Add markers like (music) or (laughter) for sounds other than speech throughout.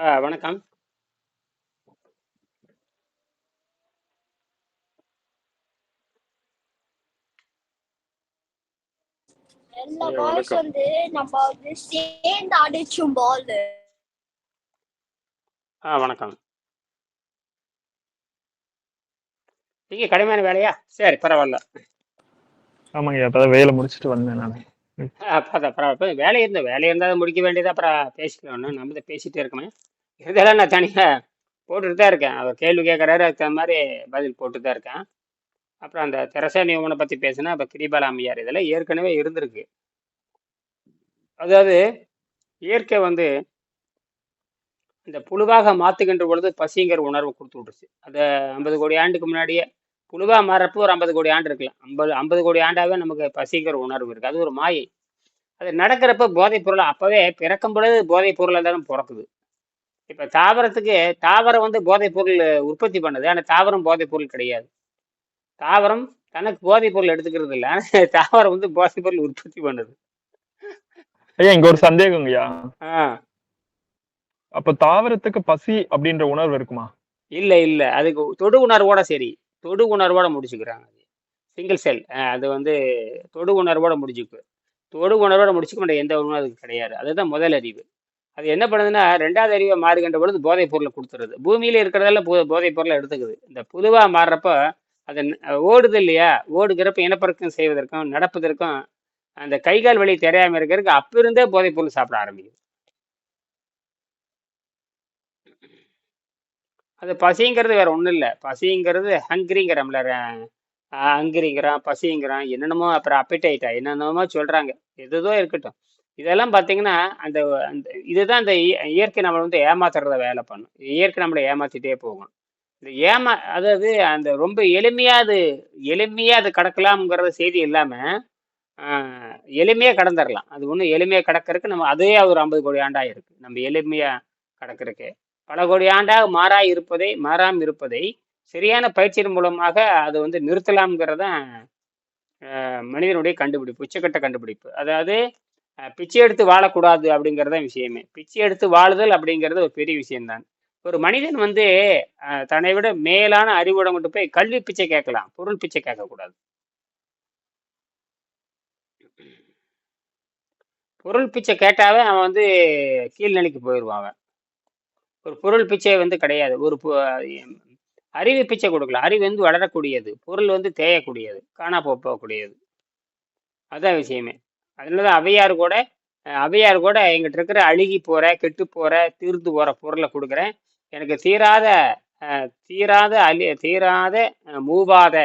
ஆ வணக்கம். எல்லா வணக்கம். வந்து நம்ம வந்து சேர்ந்து அடிச்சோம் பால் ஆ வணக்கம். நீங்க கடுமையான வேலையா? சரி பரவால்ல. ஆமாங்கய்யா இப்பதான் வேலை முடிச்சுட்டு வந்தேன் நான் ம். ஆ பரவா பரவால்ல. வேலை இருந்தா வேலை இருந்தா அத முடிக்க வேண்டியது அப்புறம் பேசிக்கலாம் ஒண்ணும். நம்ம பேசிட்டே இருக்கோமே. இருந்தாலும் நான் தனியாக போட்டுட்டு தான் இருக்கேன். அவர் கேள்வி கேட்கறாரு. அதுக்கு தகுந்த மாதிரி பதில் போட்டு தான் இருக்கேன். அப்புறம் அந்த தெரசா நியூமன பற்றி பேசுனா, அப்போ கிரிபாலாமியார் இதெல்லாம் ஏற்கனவே இருந்திருக்கு. அதாவது இயற்கை வந்து இந்த புழுவாக மாத்துகின்ற பொழுது பசிங்கிற உணர்வு கொடுத்து விட்டுருச்சு. அத 50 கோடி ஆண்டுக்கு முன்னாடியே புழுவா மாறப்போ ஒரு 50 கோடி ஆண்டு இருக்கலாம். 50 50 கோடி ஆண்டாவே நமக்கு பசிங்கிற உணர்வு இருக்குது அது ஒரு மாயை. அது நடக்கிறப்ப போதைப் பொருள் அப்போவே பிறக்கும் பொழுது போதைப் பொருளாக தானே பிறக்குது இப்ப தாவரத்துக்கு தாவரம் வந்து போதைப் பொருள் உற்பத்தி பண்ணுது. ஆனா தாவரம் போதைப் பொருள் கிடையாது. தாவரம் தனக்கு போதைப் பொருள் எடுத்துக்கிறது இல்ல. தாவரம் வந்து போதைப் பொருள் உற்பத்தி பண்ணுது. ஐயா இங்க ஒரு சந்தேகங்கய்யா. ஆ. அப்ப தாவரத்துக்கு பசி அப்படின்ற உணர்வு இருக்குமா? இல்ல, இல்ல. அதுக்கு தொடு உணர்வோட சரி. தொடு உணர்வோட முடிச்சுக்கிறாங்க. Single cell. அது வந்து தொடு உணர்வோட முடிச்சுக்கு. தொடு உணர்வோட முடிச்சுக்க வேண்டிய எந்த உணர்வும் அதுக்கு கிடையாது. அதுதான் முதல் அறிவு. அது என்ன பண்ணுதுன்னா ரெண்டாவது அறிவா மாறுகின்ற பொழுது போதைப் பொருளை கொடுத்துருது பூமியில இருக்கிறதெல்லாம் போ போதைப் பொருளை எடுத்துக்குது. இந்த புழுவா மாறுறப்ப அது ஓடுது இல்லையா? ஓடுகிறப்ப இனப்பெருக்கம் செய்வதற்கும், நடப்பதற்கும் அந்த கை, கால் வலி இருக்கிறதுக்கு இருக்கறதுக்கு இருந்தே போதைப் பொருள் சாப்பிட ஆரம்பிக்குது. அது பசிங்கிறது வேற ஒன்றும் இல்லை பசிங்கிறது ஹங்கிரிங்கிறோம்ல ஹங்கிரிங்கிறான், பசிங்கிறான், என்னென்னமோ அப்புறம் அப்படைட்டா என்னென்னமோ சொல்கிறாங்க எதுதோ இருக்கட்டும். இதெல்லாம் பார்த்தீங்கன்னா, அந்த அந்த இதுதான் அந்த இய இயற்கை நம்மளை வந்து ஏமாத்துறத வேலை பண்ணும். இயற்கை நம்மளை ஏமாத்திட்டே போகும். இந்த ஏமா அதாவது அந்த ரொம்ப எளிமையாக அது எளிமையாக அது கடக்கலாம்ங்கிற செய்தி இல்லாமல் எளிமையாக கடந்துடலாம் அது ஒன்றும் எளிமையாக கடக்கிறதுக்கு நம்ம அதே ஒரு 50 கோடி ஆண்டாக இருக்குது நம்ம எளிமையாக கடக்கறதுக்கு. பல கோடி ஆண்டாக மாறா இருப்பதை மாறாமல் இருப்பதை சரியான பயிற்சியின் மூலமாக அது வந்து நிறுத்தலாம்ங்கிறதான் மனிதனுடைய கண்டுபிடிப்பு. உச்சக்கட்ட கண்டுபிடிப்பு. அதாவது பிச்சை எடுத்து வாழக்கூடாது அப்படிங்கிறது தான் விஷயமே. பிச்சை எடுத்து வாழுதல் அப்படிங்கிறது ஒரு பெரிய விஷயம் தான். ஒரு மனிதன் வந்து தன்னை விட மேலான அறிவுடையவங்கட்ட போய் கல்வி பிச்சை கேட்கலாம். பொருள் பிச்சை கேட்கக்கூடாது. பொருள் பிச்சை கேட்டாவே அவன் வந்து கீழ் நிலைக்கு போயிருவான் அவன். ஒரு பொருள் பிச்சை வந்து கிடையாது. ஒரு அறிவு பிச்சை கொடுக்கலாம் அறிவு வந்து வளரக்கூடியது. பொருள் வந்து தேயக்கூடியது. காணா போகக்கூடியது. அதான் விஷயமே. அதனால அவையார் கூட அவையார் கூட எங்கிட்ட இருக்கிற அழுகி போற, கெட்டு போற, தீர்ந்து போற பொருளை கொடுக்குறேன் எனக்கு தீராத தீராத அழி தீராத மூவாத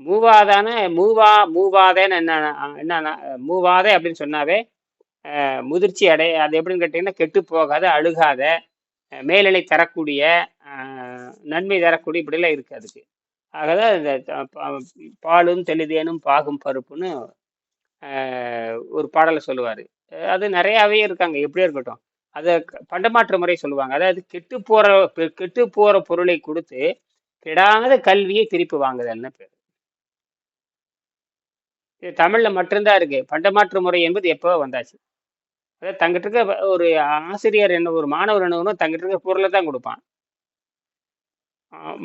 மூவாதான மூவா மூவாதேன்னு என்ன என்னன்னா மூவாதே அப்படின்னு சொன்னாவே, முதிர்ச்சி அடைய அது எப்படின்னு கேட்டிங்கன்னா கெட்டு போகாத, அழுகாத, அ மேல்நிலை தரக்கூடிய, நன்மை தரக்கூடிய இப்படிலாம் இருக்குது அதுக்கு. ஆகதான் இந்த பாலும் தெளிதேனும் பாகும் பருப்புன்னு ஒரு பாடலை சொல்லுவார் அது நிறையாவே இருக்காங்க. எப்படியோ இருக்கட்டும். அதை பண்டமாற்று முறை சொல்லுவாங்க. அதாவது கெட்டு போற பெ கெட்டு போற பொருளை கொடுத்து கெடாத கல்வியை திருப்பி வாங்குதல்னு பேர் இது தமிழ்ல மட்டும்தான் இருக்குது இருக்கு. பண்டமாற்று முறை என்பது எப்போ வந்தாச்சு. அதாவது தங்கிட்ட இருக்க ஒரு ஆசிரியர் என்ன ஒரு மாணவர் என்ன தங்கிட்டு தங்கிட்ட இருக்க பொருளை தான் கொடுப்பான்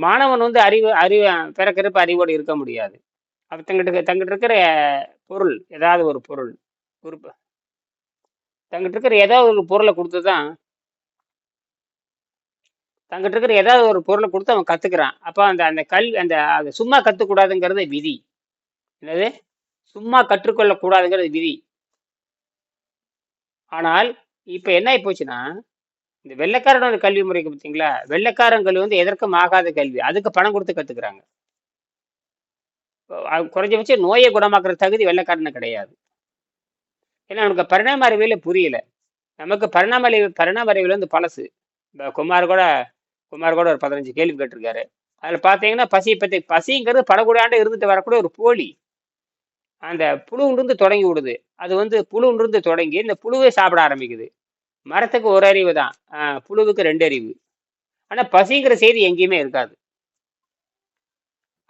மாணவன் வந்து அறிவு அறிவு பிறக்கிறப்ப அறிவோடு இருக்க முடியாது. அப்ப தங்கிட்ட தங்கிட்டு இருக்கிற பொருள், ஏதாவது ஒரு பொருள், ஒரு தங்கிட்ட இருக்கிற ஏதாவது ஒரு பொருளை கொடுத்து தான் தங்கிட்ட இருக்கிற ஏதாவது ஒரு பொருளை கொடுத்து அவன் கற்றுக்கிறான் அப்போ அந்த அந்த கல்வி அந்த அது சும்மா கற்றுக்கூடாதுங்கிறது விதி. என்னது? சும்மா கற்றுக்கொள்ளக்கூடாதுங்கிறது விதி. ஆனால், இப்போ என்ன ஆகிப்போச்சுன்னா இந்த வெள்ளைக்காரனோட கல்வி முறைக்கு பார்த்தீங்களா? வெள்ளைக்காரன் கல்வி வந்து எதற்கும் ஆகாத கல்வி. அதுக்கு பணம் கொடுத்து கற்றுக்குறாங்க குறைஞ்சபட்சம் நோயை குணமாக்குற தகுதி வெள்ளைக்காரனுக்கு கிடையாது. ஏன்னா அவனுக்கு பரிணாம அறிவியல் புரியல. நமக்கு பரிணாம அறிவு பரிணாம அறிவியல் வந்து பழசு. இந்த குமார் கூட குமார் கூட ஒரு 15 கேள்வி கேட்டிருக்காரு. அதில் பார்த்தீங்கன்னா, பசியை பற்றி பசிங்கிறது பல இருந்துட்டு வரக்கூடிய ஒரு போலி. அந்த புழுவிலிருந்து தொடங்கி விடுது. அது வந்து புழுவிலிருந்து தொடங்கி இந்த புழுவே சாப்பிட ஆரம்பிக்குது. மரத்துக்கு ஒரு அறிவு தான். புழுவுக்கு ரெண்டு அறிவு. ஆனால் பசிங்கிற செய்தி எங்கேயுமே இருக்காது.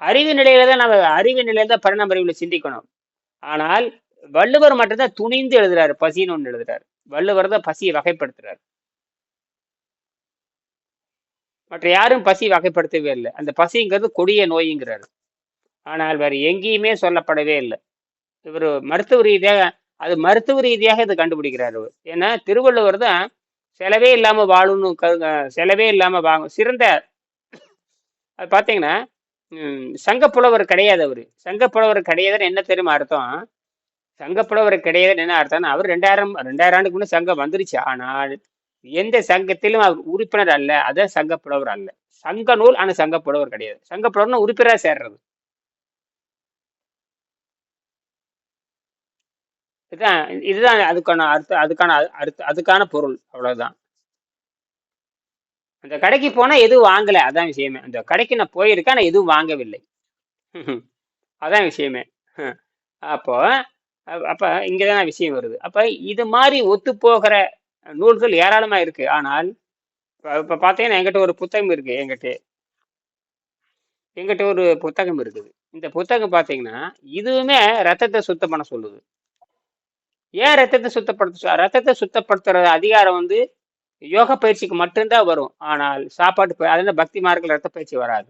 அறிவு நிலையில தான் நம்ம அறிவு நிலையில தான் பரிணாம அறிவியல சிந்திக்கணும். ஆனால் வள்ளுவர் மட்டும்தான் துணிந்து எழுதுறாரு. பசின்னு ஒன்று எழுதுறாரு. வள்ளுவர் தான் பசியை வகைப்படுத்துறாரு. மற்ற யாரும் பசி வகைப்படுத்தவே இல்லை அந்த பசிங்கிறது கொடிய நோய்ங்கிறாரு ஆனால் வேறு எங்கேயுமே சொல்லப்படவே இல்லை இவர் மருத்துவ ரீதியாக அது மருத்துவ ரீதியாக இது கண்டுபிடிக்கிறாரு அவர் ஏன்னா திருவள்ளுவர் தான் செலவே இல்லாமல் வாழும்னு கரு- செலவே இல்லாமல் வாங்கும் சிறந்த அது பார்த்தீங்கன்னா சங்கப்புலவர் கிடையாது அவரு. சங்கப்புலவர் கிடையாதுன்னு என்ன தெரியுமா அர்த்தம்? சங்கப்புலவர் கிடையாதுன்னு என்ன அர்த்தம்னா அவர் ரெண்டாயிரம் ரெண்டாயிரம் ஆண்டுக்கு முன்னே சங்கம் வந்துருச்சு. ஆனால் எந்த சங்கத்திலும் அவர் உறுப்பினர் அல்ல. அதான் சங்கப்புலவர் அல்ல. சங்க நூல் ஆனால் சங்கப்புலவர் கிடையாது. சங்கப்புலவர்னு உறுப்பினராக சேர்றது. இதுதான் இதுதான் அதுக்கான அர்த்தம் அதுக்கான அர்த்தம் அதுக்கான பொருள். அவ்வளவுதான். அந்த கடைக்கு போனால் எதுவும் வாங்கலை. அதான் விஷயமே. அந்த கடைக்கு நான் போயிருக்கேன் ஆனால் எதுவும் வாங்கவில்லை. அதான் விஷயமே. அப்போ அப்போ இங்கே தான் விஷயம் வருது. அப்போ இது மாதிரி ஒத்து போகிற நூல்கள் ஏராளமாக இருக்குது ஆனால் இப்போ பார்த்தீங்கன்னா என்கிட்ட ஒரு புத்தகம் இருக்குது என்கிட்ட. என்கிட்ட ஒரு புத்தகம் இருக்குது. இந்த புத்தகம் பார்த்தீங்கன்னா இதுவுமே ரத்தத்தை சுத்தம் பண்ண சொல்லுது. ஏன் ரத்தத்தை சுத்தப்படுத்த ரத்தத்தை சுத்தப்படுத்துற அதிகாரம் வந்து யோக பயிற்சிக்கு மட்டும்தான் வரும். ஆனால் சாப்பாட்டு அதில் அதனால பக்தி மார்க்கில் ரத்த பயிற்சி வராது.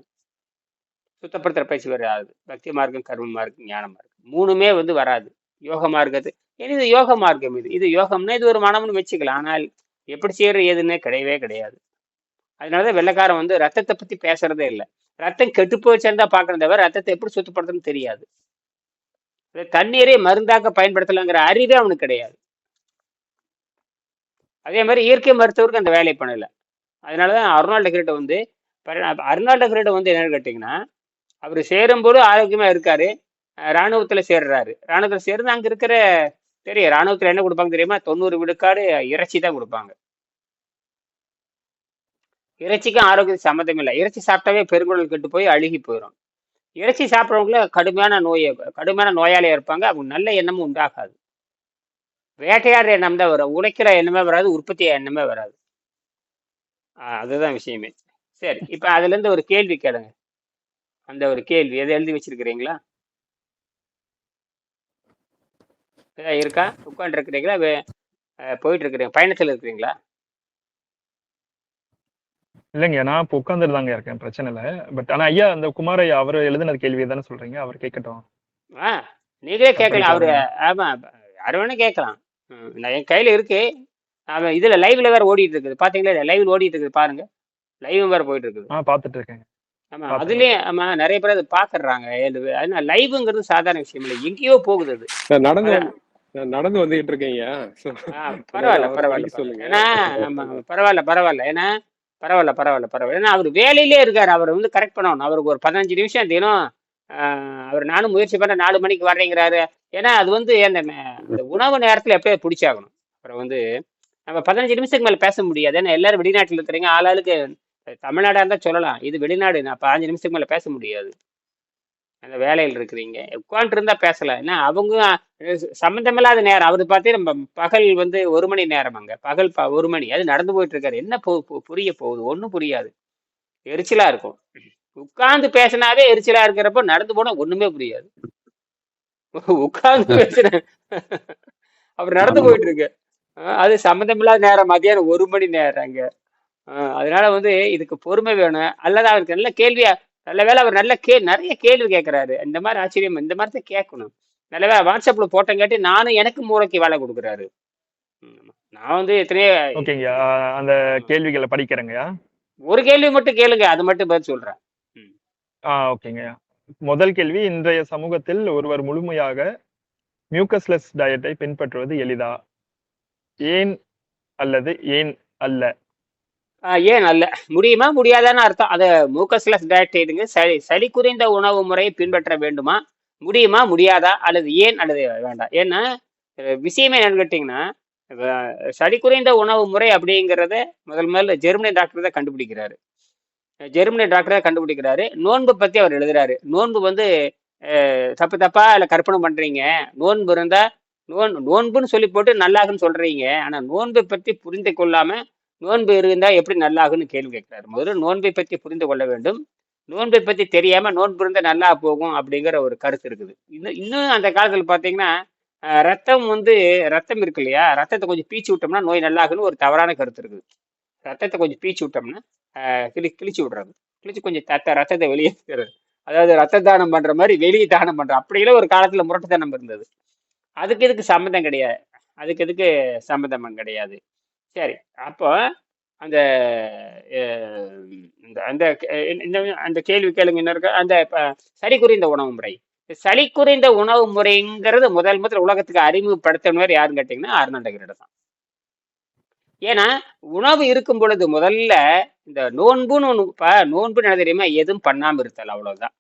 சுத்தப்படுத்துகிற பயிற்சி வராது. பக்தி மார்க்கம் கர்ம மார்க்கம் ஞான மார்க்கம். மூணுமே வந்து வராது. யோக மார்க்கத்து ஏன்னா இது யோக மார்க்கம் இது. இது யோகம்னா இது ஒரு மனம்னு வச்சுக்கலாம். ஆனால் எப்படி செய்யற ஏதுன்னே கிடையவே கிடையாது. அதனாலதான் வெள்ளைக்காரன் வந்து ரத்தத்தை பத்தி பேசுறதே இல்லை. ரத்தம் கெட்டு போச்சுன்னு தான் பார்க்கறத தவிர ரத்தத்தை எப்படி சுத்தப்படுத்தணும்னு தெரியாது. தண்ணீரே மருந்தாக்க பயன்படுத்தலாங்கிற அறிவே அவனுக்கு கிடையாது. அதே மாதிரி இயற்கை மருத்துவருக்கு அந்த வேலையை பண்ணல. அதனாலதான் அருணால் கிரேட்டை வந்து அருணால் அருணால்டு வந்து என்னன்னு கேட்டிங்கன்னா அவர் சேரும்போது ஆரோக்கியமாக இருக்கார். இராணுவத்தில் சேர்றாரு. இராணுவத்தில் சேர்ந்து அங்கே இருக்கிற தெரியும் இராணுவத்தில் என்ன கொடுப்பாங்க தெரியுமா? தொண்ணூறு விழுக்காடு இறைச்சி தான் கொடுப்பாங்க. இறைச்சிக்கும் ஆரோக்கியத்துக்கு சம்மந்தம் இல்லை. இறைச்சி சாப்பிட்டாவே பெருங்குடல் கெட்டு போய் அழுகி போயிடும் இறைச்சி சாப்பிட்றவங்கள கடுமையான நோயை கடுமையான நோயாளியாக இருப்பாங்க. அவங்க நல்ல எண்ணமும் உண்டாகாது. வேட்டையாடுற எண்ணம் தான் வரும். உழைக்கிற எண்ணமே வராது உற்பத்தி எண்ணமே வராது. அதுதான் விஷயமே. சரி இப்போ அதுல இருந்து ஒரு கேள்வி கேளுங்க. அந்த ஒரு கேள்வி எதை எழுதி வச்சிருக்கிறீங்களா? இருக்கா? உட்காந்து இருக்கிறீங்களா போயிட்டு இருக்கிறீங்க பயணத்துல இருக்கிறீங்களா? இல்லைங்க நான் இப்போ உட்காந்துட்டு தாங்க இருக்கேன் பிரச்சனை இல்லை. பட் ஆனா ஐயா அந்த குமார் ஐயா அவர் எழுதின கேள்வி தானே சொல்றீங்க? அவர் கேட்கட்டும். ஆ நீங்களே கேட்கலாம். அவரு ஆமா யார் வேணா கேட்கலாம். நான் என் கையில இருக்கு. அவன் இதுல லைவ்ல வேற ஓடிட்டு இருக்குது. பாத்தீங்களா? லைவ் ஓடிட்டு இருக்குது பாருங்க. லைவ் வேற போயிட்டு இருக்குது. ஆ பார்த்துட்டு இருக்கேங்க. ஆமா அதுலயும் ஆமா நிறைய பேர் அதை பாக்குறாங்க. அதனால லைவ்ங்கிறது சாதாரண விஷயம் இல்லை. எங்கேயோ போகுது அது. நான் நடந்து நடந்து வந்துகிட்டு இருக்கேங்க. பரவாயில்ல பரவாயில்ல சொல்லுங்க. ஏன்னா பரவாயில்ல பரவாயில்ல. ஏன்னா பரவாயில்ல பரவாயில்ல பரவாயில்ல. ஏன்னா அவர் வேலையிலே இருக்காரு. அவர் வந்து கரெக்ட் பண்ணணும். அவருக்கு ஒரு பதினஞ்சு நிமிஷம் தினம் அவர் நானும் முயற்சி பண்ண நாலு மணிக்கு வர்றேங்கிறாரு. ஏன்னா அது வந்து அந்த நே- அந்த உணவு நேரத்துல எப்படியே பிடிச்சாகணும். அப்புறம் வந்து நம்ம பதினஞ்சு நிமிஷத்துக்கு மேல பேச முடியாது. ஏன்னா எல்லாரும் வெளிநாட்டுல இருக்கிறீங்க ஆளாளுக்கு தமிழ்நாடா இருந்தா சொல்லலாம். இது வெளிநாடு நான் பாஞ்சு நிமிஷத்துக்கு மேல பேச முடியாது. அந்த வேலையில் இருக்கிறீங்க. உட்காந்துட்டு இருந்தா பேசலாம். ஏன்னா அவங்க சம்மந்தமில்லாத நேரம். அவர் பார்த்தே நம்ம பகல் வந்து ஒரு மணி நேரம் அங்க. பகல் ப- ஒரு மணி. அது நடந்து போயிட்டு இருக்காரு. என்ன போ புரிய போகுது? ஒன்றும் புரியாது. எரிச்சலா இருக்கும். உட்கார்ந்து பேசினாவே எரிச்சலா இருக்கிறப்போ நடந்து போனா ஒண்ணுமே புரியாது. உட்கார்ந்து பேசுற அவர் நடந்து போயிட்டு இருக்கு. அது சம்மந்தமில்லாத நேரம். மதியானம் ஒரு மணி நேரம் அங்க. அதனால வந்து இதுக்கு பொறுமை வேணும். அல்லது அவருக்கு நல்ல கேள்வியா நல்ல வேளை அவர் நல்ல கே நிறைய கேள்வி கேட்கறாரு இந்த மாதிரி ஆச்சரியம் இந்த மாதிரி தான் கேட்கணும். நல்ல வேளை வாட்ஸ்அப்ல போட்டங்காட்டி நானும் எனக்கு மூளைக்கு வேலை கொடுக்குறாரு. நான் வந்து எத்தனையோ ஓகேங்க அந்த கேள்விகளை படிக்கிறேங்கய்யா. ஒரு கேள்வி மட்டும் கேளுங்க. அது மட்டும் பதில் சொல்றேன். ஆ ஓகேங்க. முதல் கேள்வி இன்றைய சமூகத்தில் ஒருவர் முழுமையாக மியூக்கஸ்லெஸ் டயட்டை பின்பற்றுவது எளிதா? ஏன் அல்லது ஏன் அல்ல? ஆ, ஏன் அல்ல? முடியுமா? முடியாதான்னு அர்த்தம். அதை மூக்கஸ்லஸ் டயட் சளி சளி குறைந்த உணவு முறையை பின்பற்ற வேண்டுமா? முடியுமா? முடியாதா? அல்லது ஏன் அல்லது வேண்டாம். ஏன்னா விஷயமே என்னன்னு கேட்டிங்கன்னா அஹ், சளி குறைந்த உணவு முறை அப்படிங்கிறத முதல் முதல்ல ஜெர்மனி டாக்டர் தான் கண்டுபிடிக்கிறாரு. ஜெர்மனி டாக்டரை கண்டுபிடிக்கிறாரு. நோன்பு பற்றி அவர் எழுதுறாரு. நோன்பு வந்து தப்பு தப்பா இல்லை கற்பனை பண்ணுறீங்க நோன்பு இருந்தால் நோன் நோன்புன்னு சொல்லி போட்டு நல்லாகுன்னு சொல்கிறீங்க ஆனால் நோன்பை பற்றி புரிந்து கொள்ளாமல் நோன்பு இருந்தால் எப்படி நல்லாகுன்னு கேள்வி கேட்குறாரு. முதல்ல நோன்பை பற்றி புரிந்து கொள்ள வேண்டும். நோன்பை பற்றி தெரியாமல் நோன்பு இருந்தால் நல்லா போகும் அப்படிங்கிற ஒரு கருத்து இருக்குது. இன்னும் இன்னும் அந்த காலத்தில் பார்த்தீங்கன்னா ரத்தம் வந்து ரத்தம் இருக்கு இல்லையா? ரத்தத்தை கொஞ்சம் பீச்சு விட்டோம்னா நோய் நல்லாகுன்னு ஒரு தவறான கருத்து இருக்குது. ரத்தத்தை கொஞ்சம் பீச்சு விட்டோம்னா கிளி கிழிச்சு விடுறது. கிழிச்சு கொஞ்சம் தத்த ரத்தத்தை வெளியேற்றுறது அதாவது ரத்த தானம் பண்ணுற மாதிரி வெளியே தானம் பண்ணுறோம் அப்படியெல்லாம் ஒரு காலத்தில் முரட்டு தானம் இருந்தது. அதுக்கு இதுக்கு சம்மந்தம் கிடையாது. அதுக்கு இதுக்கு சம்மந்தம் கிடையாது. சரி அப்போ அந்த இந்த அந்த அந்த கேள்வி கேளுங்க என்ன இருக்கு அந்த ப- சளி குறைந்த உணவு முறை. சளி குறைந்த உணவு முறைங்கிறது முதல் முதல் உலகத்துக்கு அறிமுகப்படுத்தினவர் யாருன்னு கேட்டிங்கன்னா அருணாண்டகரிட தான். ஏன்னா உணவு இருக்கும் பொழுது முதல்ல இந்த நோன்புன்னு ஒன்று இப்போ நோன்புன்னு என்ன தெரியுமா? எதுவும் பண்ணாமல் இருத்தல் அவ்வளவுதான்.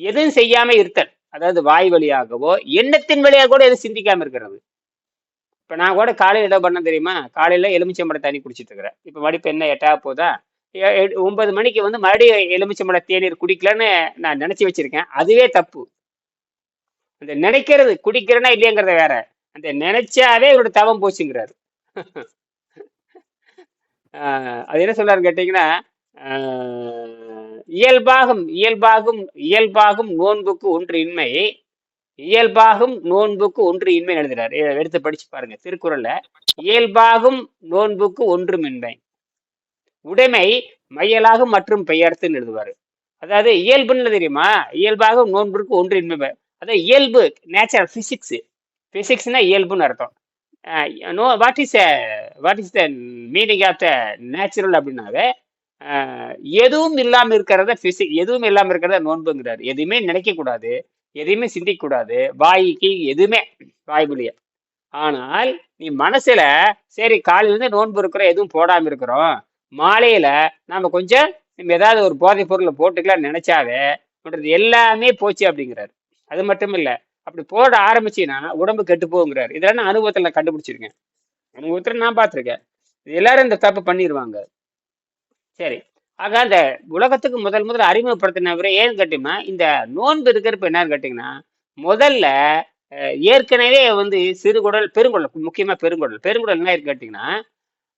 எதுவும் செய்யாம இருத்தல் அதாவது வாய் வழியாகவோ எண்ணத்தின் வழியாக கூட எதுவும் சிந்திக்காம இருக்கிறது. இப்போ நான் கூட காலையில் என்ன பண்ண தெரியுமா? காலையில் எலுமிச்சம்பழம் தண்ணி குடிச்சிட்டு இருக்கிறேன். இப்போ மடிப்பு என்ன எட்டா போதா? ஒன்பது மணிக்கு வந்து மறுபடியும் எலுமிச்சம்பழ தேநீர் குடிக்கலன்னு நான் நினச்சி வச்சிருக்கேன். அதுவே தப்பு. அந்த நினைக்கிறது குடிக்கிறேன்னா இல்லையங்கிறத வேற. அந்த நினைச்சாவே இவரோட தவம் போச்சுங்கிறாரு. (laughs) அது என்ன சொல்றாரு கேட்டீங்கன்னா இயல்பாகும் இயல்பாகும் இயல்பாகும் நோன்புக்கு ஒன்று இன்மை. இயல்பாகும் நோன்புக்கு ஒன்று இன்மை எழுதுறாரு. எடுத்து படிச்சு பாருங்க திருக்குறள்ல. இயல்பாகும் நோன்புக்கு ஒன்றுமின்மை உடைமை மையலாகும் மற்றும் பெயர்த்துன்னு எழுதுவாரு. அதாவது இயல்புன்னு தெரியுமா? இயல்பாகும் நோன்புக்கு ஒன்று இன்மை. அதாவது இயல்பு நேச்சுரல் பிசிக்ஸ் பிசிக்ஸ்னா இயல்புன்னு அர்த்தம். No what is what is the meaning of the natural அப்படின்னாவே எதுவும் இல்லாம இருக்கிறத பிசிக் எதுவும் இல்லாம இருக்கிறத நோன்புங்கிறாரு. எதுவுமே நினைக்க கூடாது எதையுமே சிந்திக்க கூடாது வாய்க்கு எதுவுமே வாய் மொழிய ஆனால் நீ மனசுல சரி காலையில இருந்து நோன்பு இருக்கிறோம் எதுவும் போடாம இருக்கிறோம். மாலையில நாம கொஞ்சம் நம்ம ஏதாவது ஒரு போதைப் பொருளை போட்டுக்கலாம் நினைச்சாவே பண்றது எல்லாமே போச்சு அப்படிங்கிறாரு. அது மட்டும் இல்ல அப்படி போட ஆரம்பிச்சீங்கன்னா உடம்பு கெட்டு போகுங்கிறாரு. இதெல்லாம் நான் அனுபவத்தில் நான் கண்டுபிடிச்சிருக்கேன். அனுபவத்தில் நான் பார்த்துருக்கேன். எல்லாரும் இந்த தப்பு பண்ணிடுவாங்க சரி. ஆக அந்த உலகத்துக்கு முதல் முதல் அறிமுகப்படுத்தினவரை ஏன்னு கேட்டீங்கன்னா இந்த நோன்பு இருக்கிறப்ப என்னன்னு கேட்டிங்கன்னா முதல்ல ஏற்கனவே வந்து சிறுகுடல் பெருங்குடல் முக்கியமாக பெருங்குடல். பெருங்குடல் என்ன கேட்டிங்கன்னா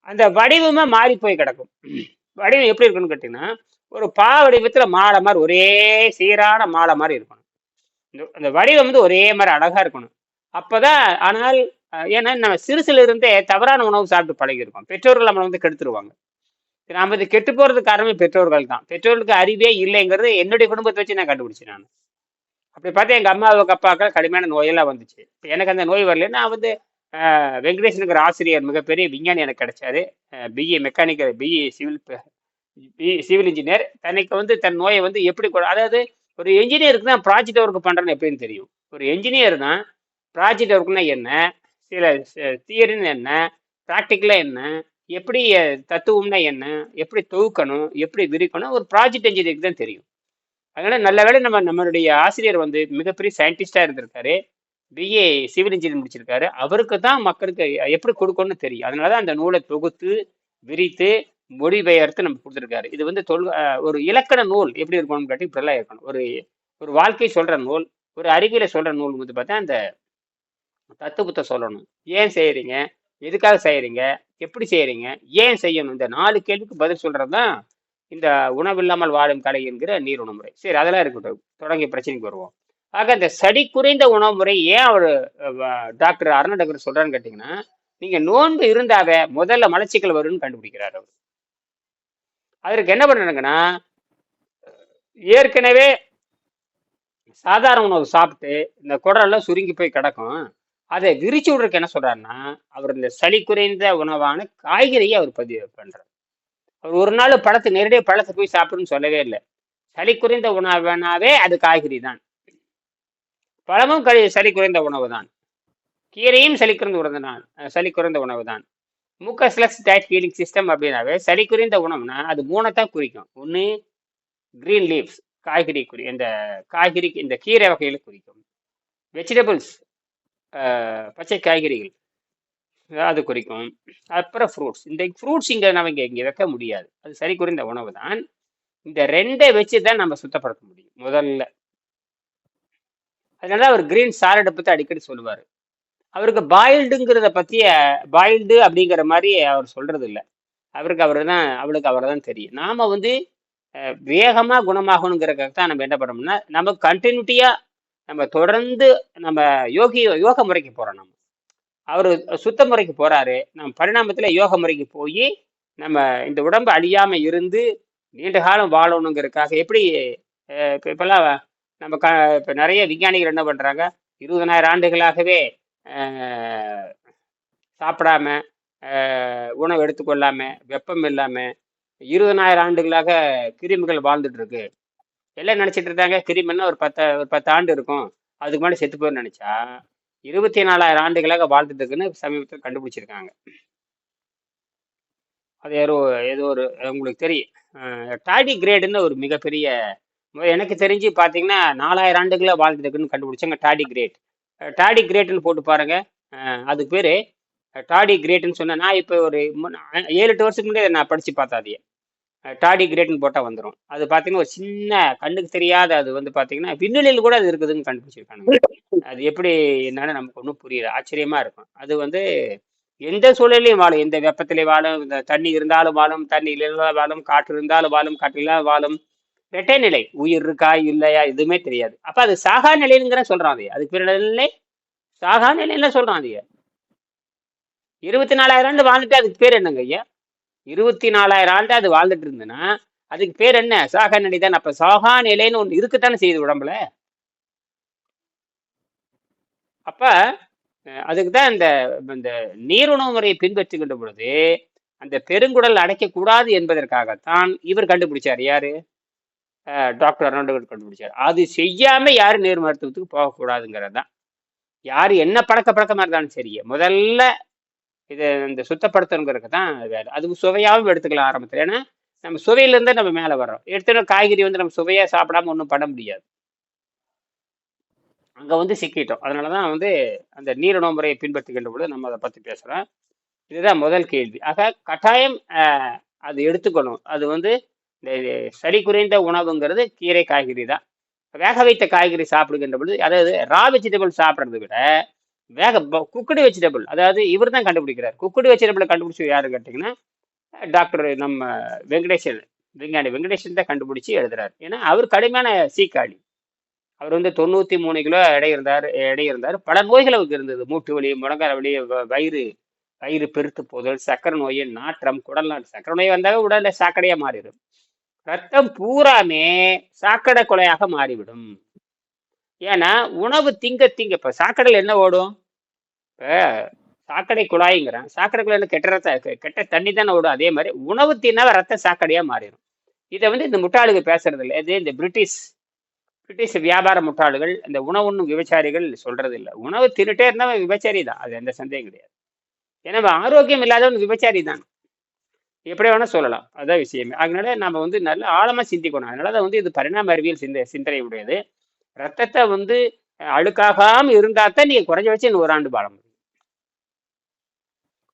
அந்த வடிவமா மாறி போய் கிடக்கும். வடிவம் எப்படி இருக்குன்னு கேட்டிங்கன்னா ஒரு பா வடிவத்தில் மாலை மாதிரி ஒரே சீரான மாலை மாதிரி இருக்கணும் இந்த அந்த வடிவம் வந்து ஒரே மாதிரி அழகா இருக்கணும். அப்பதான் ஆனால் ஏன்னா நம்ம சிறுசுல இருந்தே தவறான உணவு சாப்பிட்டு பழகியிருக்கோம். பெற்றோர்கள் நம்மளை வந்து கெடுத்துருவாங்க. நாம் இது கெட்டு போறதுக்கு காரணமே பெற்றோர்கள் தான். பெற்றோர்களுக்கு அறிவே இல்லைங்கிறது என்னுடைய குடும்பத்தை வச்சு நான் கண்டுபிடிச்சேன் நான். அப்படி பார்த்தா எங்கள் அம்மாவுக்கு அப்பாவுக்கு கடுமையான நோயெல்லாம் வந்துச்சு. இப்போ எனக்கு அந்த நோய் வரல. நான் வந்து வெங்கடேஷனுங்கிற ஆசிரியர் மிகப்பெரிய விஞ்ஞானி எனக்கு கிடைச்சாரு. B E mechanical B E civil B E civil engineer தனக்கு வந்து தன் நோயை வந்து எப்படி அதாவது ஒரு என்ஜினியருக்கு தான் ப்ராஜெக்ட் ஒர்க் பண்றேன்னு எப்படின்னு தெரியும். ஒரு என்ஜினியர் தான் ப்ராஜெக்ட் ஒர்க்னா என்ன? சில தியரின்னு என்ன? ப்ராக்டிக்கலாக என்ன? எப்படி தத்துவம்னா என்ன? எப்படி தொகுக்கணும்? எப்படி விரிக்கணும்? ஒரு ப்ராஜெக்ட் என்ஜினியருக்கு தான் தெரியும். அதனால் நல்ல வேலை நம்ம நம்மளுடைய ஆசிரியர் வந்து மிகப்பெரிய சயின்டிஸ்டாக இருந்திருக்காரு. பிஏ சிவில் இன்ஜினியர் முடிச்சிருக்காரு. அவருக்கு தான் மக்களுக்கு எப்படி கொடுக்கணும்னு தெரியும். அதனால தான் அந்த நூலை தொகுத்து விரித்து மொழிபெயர்த்து நம்ம கொடுத்துருக்காரு. இது வந்து தொல் ஒரு இலக்கண நூல் எப்படி இருக்கணும்னு கேட்டு இப்படிலாம் இருக்கணும். ஒரு ஒரு வாழ்க்கை சொல்கிற நூல் ஒரு அறிவியல சொல்கிற நூல் வந்து பார்த்தா அந்த தத்துவத்தை சொல்லணும். ஏன் செய்கிறீங்க எதுக்காக செய்கிறீங்க எப்படி செய்கிறீங்க ஏன் செய்யணும்? இந்த நாலு கேள்விக்கு பதில் சொல்கிறது தான் இந்த உணவில்லாமல் வாழும் கலை என்கிற நீர் உணவு முறை சரி அதெல்லாம் இருக்கட்டும். தொடங்கிய பிரச்சனைக்கு வருவோம். ஆக இந்த சடி குறைந்த உணவு முறை ஏன் அவர் டாக்டர் அருணடகர் சொல்கிறான்னு கேட்டிங்கன்னா நீங்கள் நோன்பு இருந்தாவே முதல்ல மலச்சிக்கல் வரும்னு கண்டுபிடிக்கிறார் அவர். அதற்கு என்ன பண்ணணுங்கன்னா ஏற்கனவே சாதாரண உணவு சாப்பிட்டு இந்த குடலெல்லாம் சுருங்கி போய் கிடக்கும். அதை விரிச்சு விடுறதுக்கு என்ன சொல்றாருன்னா அவர் இந்த சளி குறைந்த உணவான காய்கறியை அவர் பதிவு பண்றார். அவர் ஒரு நாள் பழத்தை நேரடியாக பழத்தை போய் சாப்பிடுன்னு சொல்லவே இல்லை. சளி குறைந்த உணவுனாவே அது காய்கறி தான். பழமும் கழி சளி குறைந்த உணவு தான். கீரையும் சளி குறைந்த உணவு தான். சளி குறைந்த உணவு தான். முக்கஸ்லக்ஸ் டயட் ஹீலிங் சிஸ்டம் அப்படின்னாவே சளி குறைந்த உணவுனா அது மூணைத்தான் குறிக்கும். ஒன்று கிரீன் லீவ்ஸ் காய்கறி குறி இந்த காய்கறி இந்த கீரை வகைகளை குறிக்கும். வெஜிடபிள்ஸ் பச்சை காய்கறிகள் அது குறிக்கும். அப்புறம் ஃப்ரூட்ஸ் இந்த ஃப்ரூட்ஸ் இங்கே நம்ம இங்கே இங்கே வைக்க முடியாது. அது சரி குறைந்த உணவு தான். இந்த ரெண்டை வச்சு தான் நம்ம சுத்தப்படுத்த முடியும் முதல்ல. அதனால அவர் கிரீன் சாலடை பற்றி அடிக்கடி சொல்லுவார். அவருக்கு பாயில்டுங்கிறத பற்றிய பாயில்டு அப்படிங்கிற மாதிரி அவர் சொல்கிறது இல்லை அவருக்கு அவர் தான் அவளுக்கு அவர் தான் தெரியும். நாம் வந்து வேகமாக குணமாகணுங்கிறக்காக குணமாகணுங்கிறதுக்காக தான் நம்ம என்ன பண்ணோம்னா நம்ம கண்டினியூட்டியாக நம்ம தொடர்ந்து நம்ம யோகி யோக முறைக்கு போகிறோம் நம்ம அவர் சுத்த முறைக்கு போகிறாரு நம்ம பரிணாமத்தில் யோக முறைக்கு போய் நம்ம இந்த உடம்பு அழியாமல் இருந்து நீண்ட காலம் வாழணுங்கிறதுக்காக எப்படி இப்போ இப்போல்லாம் நம்ம க இப்போ நிறைய விஞ்ஞானிகள் என்ன பண்ணுறாங்க இருபதனாயிரம் ஆண்டுகளாகவே சாப்பிடாம உணவு எடுத்துக்கொள்ளாம வெப்பம் இல்லாம இருபதனாயிரம் ஆண்டுகளாக கிருமிகள் வாழ்ந்துட்டு இருக்கு. எல்லாம் நினைச்சிட்டு இருந்தாங்க கிருமின்னா ஒரு பத்து ஒரு பத்து ஆண்டு இருக்கும். அதுக்கு முன்னாடி செத்து போயிருந்து நினைச்சா இருபத்தி நாலாயிரம் ஆண்டுகளாக வாழ்ந்துட்டு இருக்குன்னு சமீபத்தில் கண்டுபிடிச்சிருக்காங்க. அது யாரோ ஏதோ ஒரு உங்களுக்கு தெரியும். டாடி கிரேடுன்னு ஒரு மிகப்பெரிய எனக்கு தெரிஞ்சு பார்த்தீங்கன்னா நாலாயிரம் ஆண்டுகளாக வாழ்ந்துட்டு இருக்குன்னு கண்டுபிடிச்சாங்க டாடி கிரேட். டாடி கிரேட்னு போட்டு பாருங்க. அது அதுக்கு டாடி கிரேட்னு சொன்னா நான் இப்போ ஒரு ஏழு எட்டு வருஷத்துக்கு முன்னாடி நான் படித்து பார்த்தா அதையே டாடி கிரேட்னு போட்டால் வந்துடும் அது பார்த்தீங்கன்னா ஒரு சின்ன கண்ணுக்கு தெரியாத அது வந்து பார்த்தீங்கன்னா விண்வெளியில் கூட அது இருக்குதுன்னு கண்டுபிடிச்சிருக்காங்க அது எப்படி என்னன்னு நமக்கு ஒன்றும் புரியல. ஆச்சரியமாக இருக்கும். அது வந்து எந்த சூழலையும் வாழும். எந்த வெப்பத்திலே வாழும் இந்த தண்ணி இருந்தாலும் வாழும் தண்ணி இல்லாத வாழும் காற்று இருந்தாலும் வாழும் காற்று இல்லாத வாழும் வெட்டை நிலை. உயிர் இருக்கா இல்லையா எதுவுமே தெரியாது. அப்ப அது சாகா நிலைங்கிற சொல்றான் அது. அதுக்கு பேர் நிலை? சாகா நிலைன்னு சொல்றான் அது. இருபத்தி நாலாயிரம் ஆண்டு வாழ்ந்துட்டு அதுக்கு பேர் என்னங்க ஐயா? இருபத்தி நாலாயிரம் ஆண்டு அது வாழ்ந்துட்டு இருந்ததுன்னா அதுக்கு பேர் என்ன? சாகா நிலை தான். அப்ப சாகா நிலைன்னு ஒன்று இருக்குத்தானே செய்யுது உடம்புல? அப்ப அஹ், அதுக்கு தான் இந்த இந்த நீருணவு முறையை பின்பற்றுகின்ற பொழுது அந்த பெருங்குடல் அடைக்கக்கூடாது என்பதற்காகத்தான் இவர் கண்டுபிடிச்சார். யாரு? டாக்டர் அர்னால்டு கண்டுபிடிச்சார். அது செய்யாம யாரும் நேர் மருத்துவத்துக்கு போகக்கூடாதுங்கிறது தான் யார் என்ன பழக்க பழக்கமாக இருந்தாலும் சரி முதல்ல இதை இந்த சுத்தப்படுத்தணுங்கிறது தான் வேலை. அது சுவையாகவும் எடுத்துக்கலாம் ஆரம்பத்தில். ஏன்னா நம்ம சுவையிலேருந்து நம்ம மேலே வர்றோம். எடுத்துகிட்டு காய்கறி வந்து நம்ம சுவையாக சாப்பிடாம ஒன்றும் பண்ண முடியாது. அங்கே வந்து சிக்கிட்டோம். அதனால தான் வந்து அந்த நீரிணவு முறையை பின்பற்றுகின்ற பொழுது நம்ம அதை பற்றி பேசுகிறோம் இதுதான் முதல் கேள்வி. ஆக கட்டாயம் அது எடுத்துக்கணும். அது வந்து இந்த சரி குறைந்த உணவுங்கிறது கீரை காய்கறி தான். வேக வைத்த காய்கறி சாப்பிடுகின்ற பொழுது அதாவது ரா வெஜிடபிள் சாப்பிட்றத விட வேக குக்குடு வெஜிடபிள் அதாவது இவர் தான் கண்டுபிடிக்கிறார். குக்குடு வெஜிடபிளை கண்டுபிடிச்சி யாரு கேட்டிங்கன்னா டாக்டர் நம்ம வெங்கடேஷன் விஞ்ஞானி வெங்கடேஷன் தான் கண்டுபிடிச்சி எழுதுறாரு. ஏன்னா அவர் கடுமையான சீக்காளி. அவர் வந்து தொண்ணூற்றி மூணு கிலோ எடை இருந்தார் எடை இருந்தார். பல நோய்கள் அவருக்கு இருந்தது. மூட்டு வலி முடங்கார வலி வயிறு வயிறு பெருத்து போதல் சக்கரை நோய் நாற்றம் குடல் நாட்டு சக்கரை நோய் வந்தாவே உடல்ல சாக்கடையாக மாறிடும். ரத்தம் பூராமே சாக்கடை கொலையாக மாறிவிடும். ஏன்னா உணவு திங்க திங்க இப்போ சாக்கடையில் என்ன ஓடும்? இப்போ சாக்கடை குழாய்ங்கிறேன். சாக்கடை குழாயில் கெட்ட ரத்த கெட்ட தண்ணி தானே ஓடும். அதே மாதிரி உணவு தின்னாவே ரத்த சாக்கடையாக மாறிடும். இதை வந்து இந்த முட்டாளுங்க பேசுறது இல்லை இது இந்த பிரிட்டிஷ் பிரிட்டிஷ் வியாபார முட்டாளுகள் இந்த உணவுண்ணும் விபச்சாரிகள் சொல்றது இல்லை உணவு தின்னுட்டே இருந்தவன் விபச்சாரி தான். அது எந்த சந்தேகம் கிடையாது. ஏன்னா ஆரோக்கியம் இல்லாதவன் விபச்சாரி தான். எப்படி வேணா சொல்லலாம். அதான் விஷயமே. அதனால நம்ம வந்து நல்ல ஆழமா சிந்திக்கணும். அதனால தான் வந்து இது பரிணாம அறிவியல் சிந்த சிந்தனை உடையது ரத்தத்தை வந்து அழுக்காகாமல் அழுக்காகாம தான் நீங்கள் குறைஞ்ச வச்சு இன்னும் ஒரு ஆண்டு வாழ முடியும்.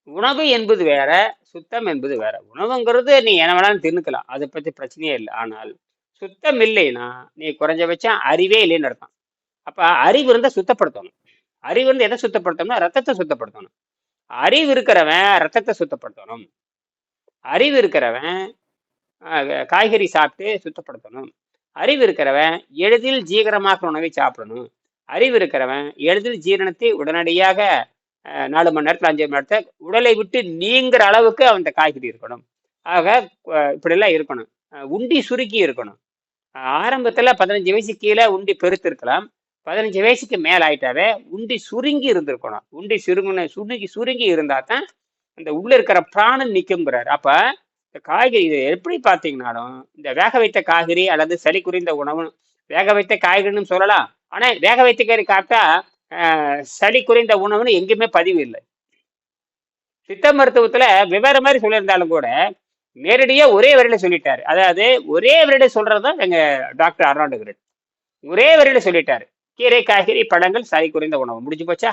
உணவு என்பது வேற சுத்தம் என்பது வேற. உணவுங்கிறது நீ என்ன வேணாலும் தின்னுக்கலாம். அதை பத்தி பிரச்சனையே இல்லை. ஆனால் சுத்தம் இல்லைன்னா நீ குறைஞ்சபட்சம் அறிவே இல்லைன்னு அர்த்தம். அப்ப அறிவு இருந்தால் சுத்தப்படுத்தணும். அறிவு இருந்து எதை சுத்தப்படுத்தணும்னா ரத்தத்தை சுத்தப்படுத்தணும். அறிவு இருக்கிறவன் ரத்தத்தை சுத்தப்படுத்தணும். அறிவு இருக்கிறவன் காய்கறி சாப்பிட்டு சுத்தப்படுத்தணும். அறிவு இருக்கிறவன் எளிதில் ஜீகரமாக்குற உணவை சாப்பிடணும். அறிவு இருக்கிறவன் எளிதில் ஜீரணத்தை உடனடியாக நாலு மணி நேரத்தில் அஞ்சு மணி நேரத்தில் உடலை விட்டு நீங்கிற அளவுக்கு அவன் காய்கறி இருக்கணும். ஆக இப்படிலாம் இருக்கணும். உண்டி சுருக்கி இருக்கணும். ஆரம்பத்தில் பதினஞ்சு வயசு கீழே உண்டி பெருத்து இருக்கலாம் பதினஞ்சு வயசுக்கு மேலே ஆயிட்டாவே உண்டி சுருங்கி இருந்திருக்கணும். உண்டி சுருங்கின சுருங்கி சுருங்கி இருந்தால் தான் அந்த உள்ள இருக்கிற பிராணம் நிற்குங்கிறாரு அப்ப இந்த காய்கறி இதை எப்படி பார்த்தீங்கன்னாலும் இந்த வேக வைத்த காய்கறி அல்லது சளி குறைந்த உணவு வேக வைத்த காய்கறின்னு சொல்லலாம். ஆனா வேக வைத்த காய்கறி காட்டா சளி குறைந்த உணவுன்னு எங்கேயுமே பதிவு இல்லை. சித்த மருத்துவத்துல வெவ்வேறு மாதிரி சொல்லியிருந்தாலும் கூட நேரடியா ஒரே வரையில சொல்லிட்டாரு. அதாவது ஒரே வரையில சொல்றதுதான் எங்க டாக்டர் அர்னால்டு கிரெட் ஒரே வரையில சொல்லிட்டாரு. கீரை காய்கறி பழங்கள் சளி குறைந்த உணவு. முடிஞ்சு போச்சா?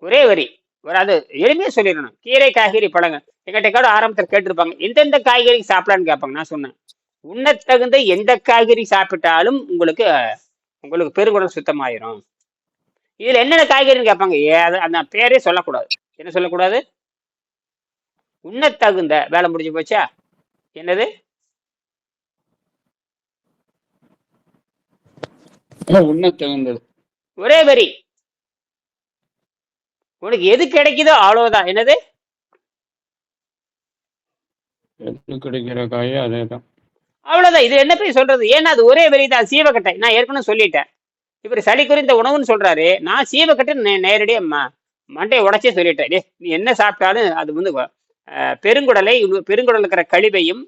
ஒரே வரி. ஒரு அது எளிமையா சொல்லிடணும். கீரை காய்கறி பழங்கள் எங்கிட்ட கூட ஆரம்பத்தில் கேட்டிருப்பாங்க. எந்தெந்த காய்கறி சாப்பிடலான்னு கேட்பாங்க. நான் சொன்னேன். உண்ணத் தகுந்த எந்த காய்கறி சாப்பிட்டாலும் உங்களுக்கு உங்களுக்கு பெருங்குடல் சுத்தமாயிரும். இதுல என்னென்ன காய்கறின்னு கேட்பாங்க. அந்த பேரே சொல்லக்கூடாது. என்ன சொல்லக்கூடாது? உண்ணத் தகுந்த வேலை முடிஞ்சு போச்சா? என்னது? உண்ணத் தகுந்தது. ஒரே வரி. உனக்கு எது கிடைக்குதோ அவ்வளவுதான். என்னது? எது கிடைக்கிற காயோ அதே தான் அவ்வளவுதான். இது என்ன போய் சொல்றது? ஏன்னா அது ஒரே வெளிதான் சீவக்கட்டை நான் ஏற்கனவே சொல்லிட்டேன். இவர் சளி குறிந்த உணவுன்னு சொல்றாரு. நான் சீவக்கட்டை நே- நேரடியா ம மண்டையை உடைச்சே சொல்லிட்டேன். டேய், நீ என்ன சாப்பிட்டாலும் அது வந்து பெருங்குடலை பெருங்குடல் இருக்கிற கழிவையும்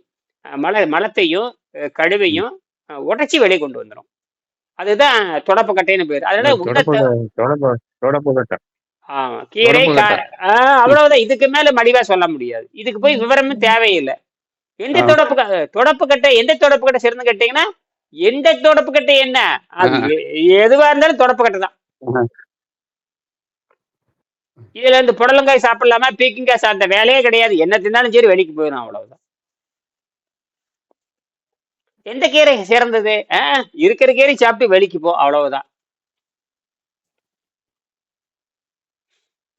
மல மலத்தையும் கழிவையும் உடைச்சி வெளியே கொண்டு வந்துடும் அதுதான் தொடப்பக்கட்டைன்னு பேர். அதனால தொடப்ப கீரை அவ்வளவுதான். இதுக்கு மேல மடிவா சொல்ல முடியாது. இதுக்கு போய் விவரமும் தேவையில்லை. எந்த. தொடப்பு தொடப்பு கட்டை எந்த தொடப்பு கட்டை சிறந்து கேட்டீங்கன்னா எந்த தொடப்பு கட்டை என்ன? எதுவா இருந்தாலும் தொடப்பு கட்டை தான். இதுல இந்த புடலங்காய் சாப்பிடலாமா பீக்கிங்காய் சாப்பிட்ட வேலையே கிடையாது. என்ன தின்னாலும் சரி வெளிக்கு போயிடும் அவ்வளவுதான். எந்த கீரை சிறந்தது? இருக்கிற கீரை சாப்பிட்டு வெளிக்கு போ அவ்வளவுதான்.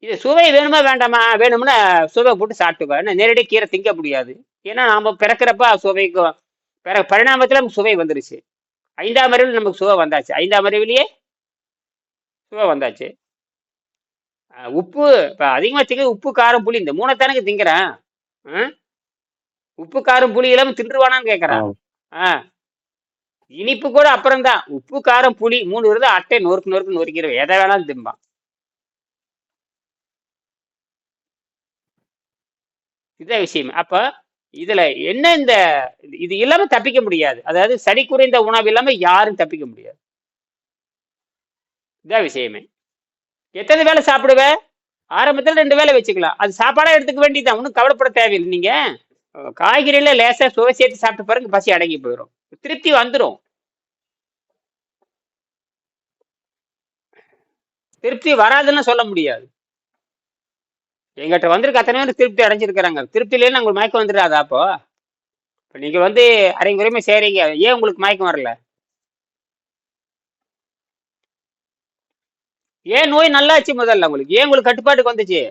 இது சுவை வேணுமா வேண்டாமா? வேணும்னா சுவை போட்டு சாப்பிட்டுக்கோ. ஏன்னா நேரடியாக கீரை திங்க முடியாது. ஏன்னா நாம பிறக்கிறப்ப சுவைக்கு பிற பரிணாமத்துல நமக்கு சுவை வந்துருச்சு. ஐந்தாம் அறிவில் நமக்கு சுவை வந்தாச்சு. ஐந்தாம் அறிவிலேயே சுவை வந்தாச்சு. உப்பு இப்போ அதிகமாக திங்க உப்பு காரம் புளி. இந்த மூணைத்தானுக்கு திங்கிறேன்? உப்பு காரம் புளி இல்லாமல் தின்றுவானான்னு கேட்குறான் ஆ. இனிப்பு கூட அப்புறம்தான். உப்பு காரம் புளி மூணு இருந்தா அட்டை நொறுக்கு நொறுக்கு நொறுக்கிடுவேன் எதை வேணாலும் திம்பான். இதுதான் விஷயம். அப்ப இதுல என்ன இந்த இது இல்லாம தப்பிக்க முடியாது. அதாவது சரி குறைந்த உணவு இல்லாம யாரும் தப்பிக்க முடியாது. இதான் விஷயமே. எத்தனை வேளை சாப்பிடுவேன் ஆரம்பத்தில் ரெண்டு வேளை வச்சுக்கலாம். அது சாப்பாடாக எடுத்துக்க வேண்டியதுதான். ஒன்றும் கவலைப்பட தேவையில்லை. நீங்க காய்கறியில் லேசாக சுவை சேர்த்து சாப்பிட்டு பாருங்க பசி அடங்கி போயிடும் திருப்தி வந்துடும் திருப்தி வராதுன்னு சொல்ல முடியாது. எங்கிட்ட வந்திருக்க அத்தனை பேர் திருப்தி அடைஞ்சிருக்கிறாங்க. திருப்தி இல்லைன்னு உங்களுக்கு மயக்கம் வந்துடாதா அப்போ? இப்போ நீங்கள் வந்து அரைங்குறையுமே சேரீங்க ஏன் உங்களுக்கு மயக்கம் வரல? ஏன் நோய் நல்லாச்சு முதல்ல உங்களுக்கு? ஏன் உங்களுக்கு கட்டுப்பாட்டுக்கு வந்துச்சு?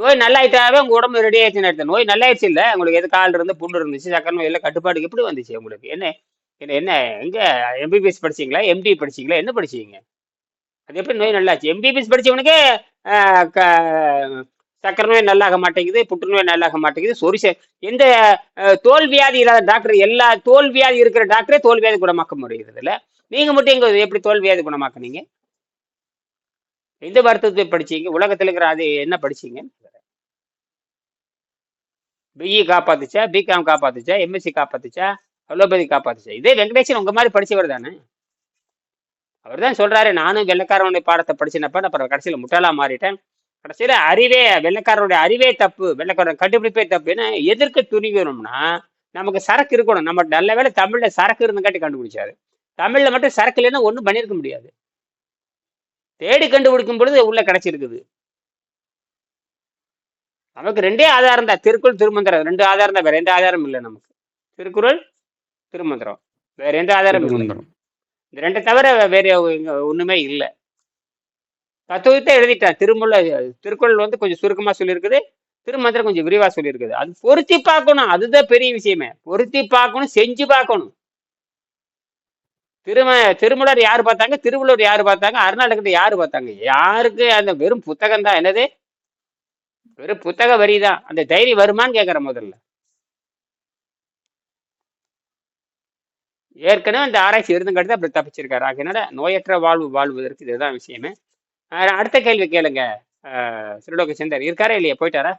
நோய் நல்லாயிட்டாவே உங்கள் உடம்பு ரெடி ஆயிடுச்சுன்னு அர்த்தம். நோய் நல்லாயிடுச்சு இல்லை? உங்களுக்கு எது கால் இருந்து புண்ணு இருந்துச்சு சக்கர நோய் இல்லை கட்டுப்பாட்டுக்கு எப்படி வந்துச்சு உங்களுக்கு? என்ன என்ன என்ன எங்கே எம்பிபிஎஸ் படிச்சீங்களா? எம்டி படிச்சீங்களா? என்ன படிச்சீங்க? அது எப்படி நோய் நல்லாச்சு? எம்பிபிஎஸ் படித்தவனுக்கு ஆஹ், சக்கரை நோய் நல்லாக மாட்டேங்குது புற்றுநோய் நல்லாக மாட்டேங்குது சொரிச எந்த தோல் வியாதி இல்லாத டாக்டர் எல்லா தோல் வியாதி இருக்கிற டாக்டரே தோல் வியாதி குணமாக்க முடிகிறது இல்லை நீங்கள் மட்டும் எங்க எப்படி தோல் வியாதி குணமாக்குனீங்க? எந்த மருத்துவத்தை படிச்சீங்க? உலகத்துல இருக்கிற அது என்ன படிச்சீங்க? பிஇ காப்பாத்துச்சா? பிகாம் காப்பாத்துச்சா? எம்எஸ்சி காப்பாத்துச்சா? அலோபதி காப்பாத்துச்சா? இதே வெங்கடேசன் உங்க மாதிரி படிச்சவர் தானே? அவர் தான் சொல்றாரு நானும் வெள்ளக்காரனுடைய பாடத்தை படிச்சினப்ப அப்புறம் கடைசியில முட்டாளா மாறிட்டேன். கடைசியில அறிவே வெள்ளைக்காரனுடைய அறிவே தப்பு வெள்ளைக்காரன் கண்டுபிடிப்பே தப்புன்னு எதிர்க்க துணிக்கணும்னா நமக்கு சரக்கு இருக்கணும். நம்ம நல்ல வேலை தமிழ்ல சரக்கு இருந்தங்காட்டி கண்டுபிடிச்சாரு. தமிழ்ல மட்டும் சரக்கு இல்லைன்னா ஒன்றும் பண்ணியிருக்க முடியாது. தேடி கண்டுபிடிக்கும் பொழுது உள்ள கிடைச்சிருக்குது. நமக்கு ரெண்டே ஆதாரம் தான். திருக்குறள் திருமந்திரம். ரெண்டு ஆதாரம் தான். வேற எந்த ஆதாரம் இல்லை நமக்கு. திருக்குறள் திருமந்திரம். வேற எந்த ஆதாரம் இல்லை. இந்த ரெண்டை தவிர வேற ஒண்ணுமே இல்லை. தத்துவத்தை எழுதிட்டேன் திருமுள்ள திருக்குறள் வந்து கொஞ்சம் சுருக்கமா சொல்லியிருக்குது. திருமந்திரம் கொஞ்சம் விரிவா சொல்லியிருக்குது. அது பொருத்தி பார்க்கணும். அதுதான் பெரிய விஷயமே. பொருத்தி பார்க்கணும் செஞ்சு பார்க்கணும். திரும திருமலர் யார் பார்த்தாங்க? திருவள்ளுவர் யார் பார்த்தாங்க? அருணாடகத்தை யார் பார்த்தாங்க? யாருக்கு அந்த வெறும் புத்தகம் தான் என்னது? வெறும் புத்தக வரி தான் அந்த தைரியம் வருமான்னு கேட்குற முதல்ல. ஏற்கனவே அந்த ஆராய்ச்சி இருந்துங்காட்டி அப்படி தப்பிச்சிருக்காரு. ஆகையினால நோயற்ற வாழ்வு வாழ்வதற்கு இதுதான் விஷயமே. அடுத்த கேள்வி கேளுங்க. திருலோக செந்தர் இருக்காரா இல்லையா? போயிட்டாரா?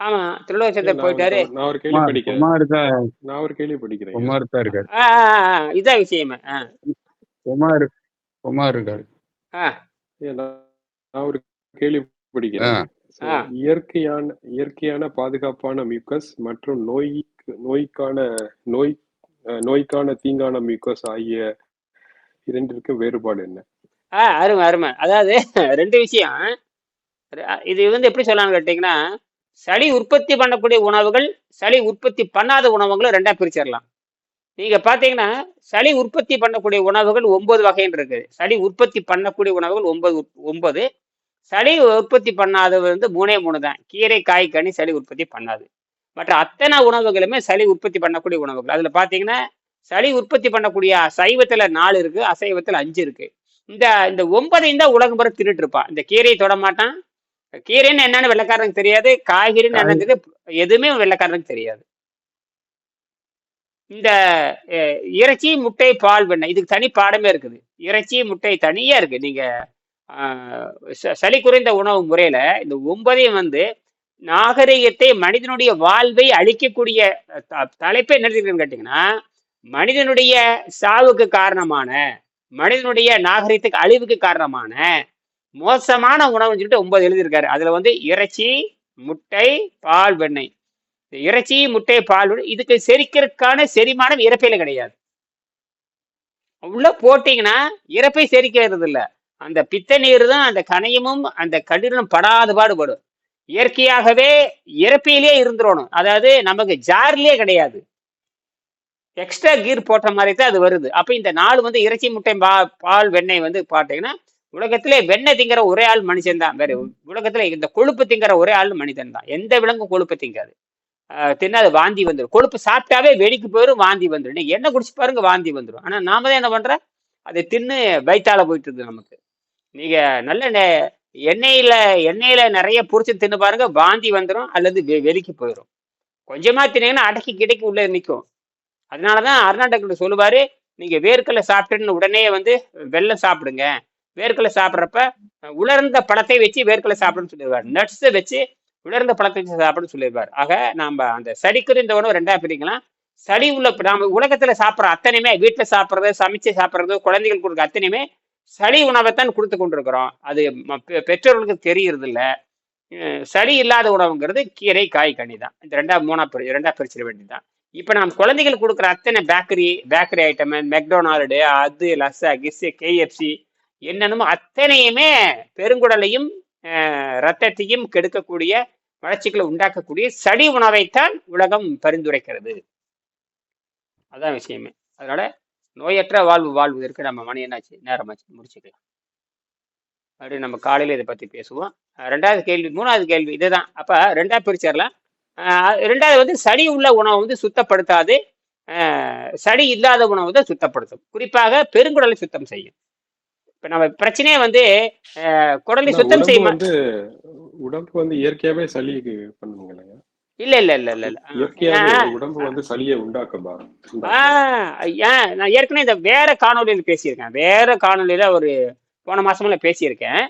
ஆமா திருலோக செந்தர் போயிட்டாரு. நான் ஒரு கேள்வி படிக்கிறேன். தான். நான் ஒரு கேள்வி படிக்கிறேன். குமார் தான் இருக்காரு இதான் விஷயமே. குமார் குமார் இருக்காரு. நான் ஒரு கேள்வி படிக்கிறேன். இயற்கையான இயற்கையான பாதுகாப்பான மியூக்கஸ் மற்றும் நோய் நோய்க்கான நோய் நோய்க்கான தீங்கான மியூக்கஸ் ஆகிய இரண்டிற்கு வேறுபாடு என்ன? ஆ அருமை அருமை. அதாவது ரெண்டு விஷயம். இது வந்து எப்படி சொல்லலாம்னு கேட்டிங்கன்னா சளி உற்பத்தி பண்ணக்கூடிய உணவுகள் சளி உற்பத்தி பண்ணாத உணவுகளை ரெண்டா பிரிச்சிடலாம். நீங்க பாத்தீங்கன்னா சளி உற்பத்தி பண்ணக்கூடிய உணவுகள் ஒன்பது வகைன்னு இருக்குது சளி உற்பத்தி பண்ணக்கூடிய உணவுகள் ஒன்பது ஒன்பது. சளி உற்பத்தி பண்ணாதது வந்து மூணே மூணு தான். கீரை காய் கனி சளி உற்பத்தி பண்ணாது. மற்ற அத்தனை உணவுகளுமே சளி உற்பத்தி பண்ணக்கூடிய உணவுகள். அதுல பாத்தீங்கன்னா சளி உற்பத்தி பண்ணக்கூடிய சைவத்துல நாலு இருக்கு அசைவத்துல அஞ்சு இருக்கு. இந்த இந்த ஒன்பதையும் தான் உலகம் பிற திருட்டு இருப்பான் இந்த கீரையை தொட மாட்டான். கீரைன்னு என்னன்னு வெள்ளைக்காரனுக்கு தெரியாது காய்கறின்னு காய் என்னது எதுவுமே வெள்ளைக்காரனுக்கு தெரியாது. இந்த இறைச்சி முட்டை பால் வெண்ணெய். இதுக்கு தனி பாடமே இருக்குது. இறைச்சி முட்டை தனியா இருக்கு. நீங்க ஆஹ், ச- சளி குறைந்த உணவு முறையில இந்த ஒன்பதையும் வந்து நாகரிகத்தை மனிதனுடைய வாழ்வை அழிக்கக்கூடிய த- தலைப்பே கேட்டீங்கன்னா மனிதனுடைய சாவுக்கு காரணமான மனிதனுடைய நாகரிகத்துக்கு அழிவுக்கு காரணமான மோசமான உணவுன்னு சொல்லிட்டு ஒன்பது எழுதியிருக்காரு. அதுல வந்து இறைச்சி முட்டை பால் வெண்ணெய். இந்த இறைச்சி முட்டை பால் இதுக்கு செரிக்கிறதுக்கான செரிமானம் இறப்பையில கிடையாது. உள்ள போட்டீங்கன்னா இறப்பை செரிக்கிறது இல்லை அந்த பித்த நீர் தான் அந்த கனையமும் அந்த கடினம் படாத பாடுபடும். இயற்கையாகவே இறப்பிலேயே இருந்துடணும் அதாவது நமக்கு ஜார்லேயே கிடையாது. எக்ஸ்ட்ரா கீர் போட்ட மாதிரி தான் அது வருது. அப்போ இந்த நாள் வந்து இறைச்சி முட்டை பா பால் வெண்ணெய் வந்து பார்த்தீங்கன்னா உலகத்திலே வெண்ணெய் திங்கிற ஒரே ஆள் மனுஷன் தான். வேற உலகத்துல இந்த கொழுப்பு திங்கிற ஒரே ஆள் மனிதன் தான். எந்த விலங்கும் கொழுப்பு திங்காது. ஆஹ் தின்னா அது வாந்தி வந்துடும் கொழுப்பு சாப்பிட்டாவே வெடிக்கு போயிடும் வாந்தி வந்துடும் நீங்க என்ன குடிச்சு பாருங்க வாந்தி வந்துடும் ஆனா நாம தான் என்ன பண்ற அதை தின்னு வயிற்றால போயிட்டு இருக்குது நமக்கு. நீங்க நல்ல எண்ணெயில எண்ணெயில நிறைய பொறிச்சு தின்னு பாருங்க வாந்தி வந்துடும் அல்லது வெ- வெளிக்கு போயிடும் கொஞ்சமா தின்னீங்கன்னா அடக்கி கிடைக்கு உள்ள நிற்கும் அதனாலதான் அருணாடகர் சொல்லுவாரு நீங்க வேர்க்கடலை சாப்பிட்டுன்னு உடனே வந்து வெள்ளம் சாப்பிடுங்க. வேர்க்கடலை சாப்பிட்றப்ப உலர்ந்த பழத்தை வச்சு வேர்க்கடலை சாப்பிடுன்னு சொல்லிடுவார். நட்ஸை வச்சு உலர்ந்த பழத்தை வச்சு சாப்பிடுன்னு சொல்லிடுவார். ஆக நாம அந்த சளிக்குரு இந்த உணவு ரெண்டா பிரிக்கலாம். சளி உள்ள நாம உலகத்துல சாப்பிட்ற அத்தனையுமே வீட்டுல சாப்பிட்றது சமைச்சு சாப்பிட்றது குழந்தைகள் கொடுக்க அத்தனையுமே சளி உணவைத்தான் கொடுத்து கொண்டிருக்கிறோம். அது ம- பெ- பெற்றோர்களுக்கு தெரியறது இல்லை சளி இல்லாத உணவுங்கிறது கீரை காய் கனி தான் இந்த ரெண்டா மூணா பிரி ரெண்டா பிரிச்சிட வேண்டியதுதான். இப்போ நம்ம குழந்தைகள் கொடுக்குற அத்தனை பேக்கரி பேக்கரி ஐட்டமு மெக்டொனால்டு அது லஸ்ஸா கிஸ்ஸு கேஎஃப்சி என்னென்னமோ அத்தனையுமே பெருங்குடலையும் ரத்தத்தையும் கெடுக்கக்கூடிய வளர்ச்சிகளை உண்டாக்கக்கூடிய சளி உணவைத்தான் உலகம் பரிந்துரைக்கிறது. அதான் விஷயமே. அதனால நோயற்ற வாழ்வு வாழ்வதற்கு நம்ம மணி என்னாச்சு? நேரமாச்சு. முடிச்சுக்கலாம். அப்படி நம்ம காலையில இதை பத்தி பேசுவோம். ரெண்டாவது கேள்வி மூணாவது கேள்வி இதுதான். அப்ப ரெண்டா பிரிச்சிடலாம் ரெண்டாவது வந்து சளி உள்ள உணவை வந்து சுத்தப்படுத்தாது. சளி இல்லாத உணவு தான் சுத்தப்படுத்தும். குறிப்பாக பெருங்குடலை சுத்தம் செய்யும். இப்ப நம்ம பிரச்சனையே வந்து குடலை சுத்தம் செய்யும்? வந்து உடம்பு வந்து இயற்கையாவே சளி பண்ணுங்களேங்க இல்ல இல்ல இல்ல இல்ல இல்ல. உடம்பு வந்து சளியை உண்டாக்குமா ஏன் நான் ஏற்கனவே இந்த வேற காணொலியில் பேசியிருக்கேன். வேற காணொலியில ஒரு போன மாசம்ல பேசியிருக்கேன்.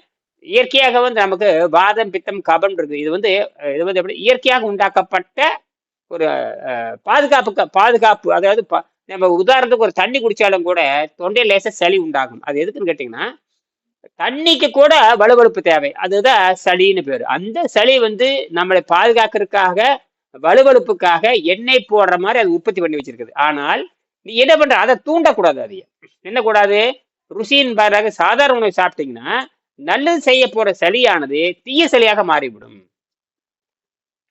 இயற்கையாக வந்து நமக்கு வாதம் பித்தம் கபம் இருக்கு இது வந்து இது வந்து எப்படி இயற்கையாக உண்டாக்கப்பட்ட ஒரு பாதுகாப்பு பாதுகாப்பு அதாவது நம்ம உதாரணத்துக்கு ஒரு தண்ணி குடிச்சாலும் கூட தொண்டையில் லேசா சளி உண்டாகும். அது எதுக்குன்னு கேட்டிங்கன்னா தண்ணிக்கு கூட வலுவழுப்பு தேவை. அதுதான் சளின்னு பேரு. அந்த சளி வந்து நம்மளை பாதுகாக்கிறதுக்காக வலுவழுப்புக்காக எண்ணெய் போடுற மாதிரி அது உற்பத்தி பண்ணி வச்சிருக்குது. ஆனால் நீ என்ன பண்ற? அதை தூண்டக்கூடாது அது என்ன கூடாது ருசியின் பாராக சாதாரண உணவு சாப்பிட்டீங்கன்னா நல்லது செய்ய போற சளியானது தீய சளியாக மாறிவிடும்.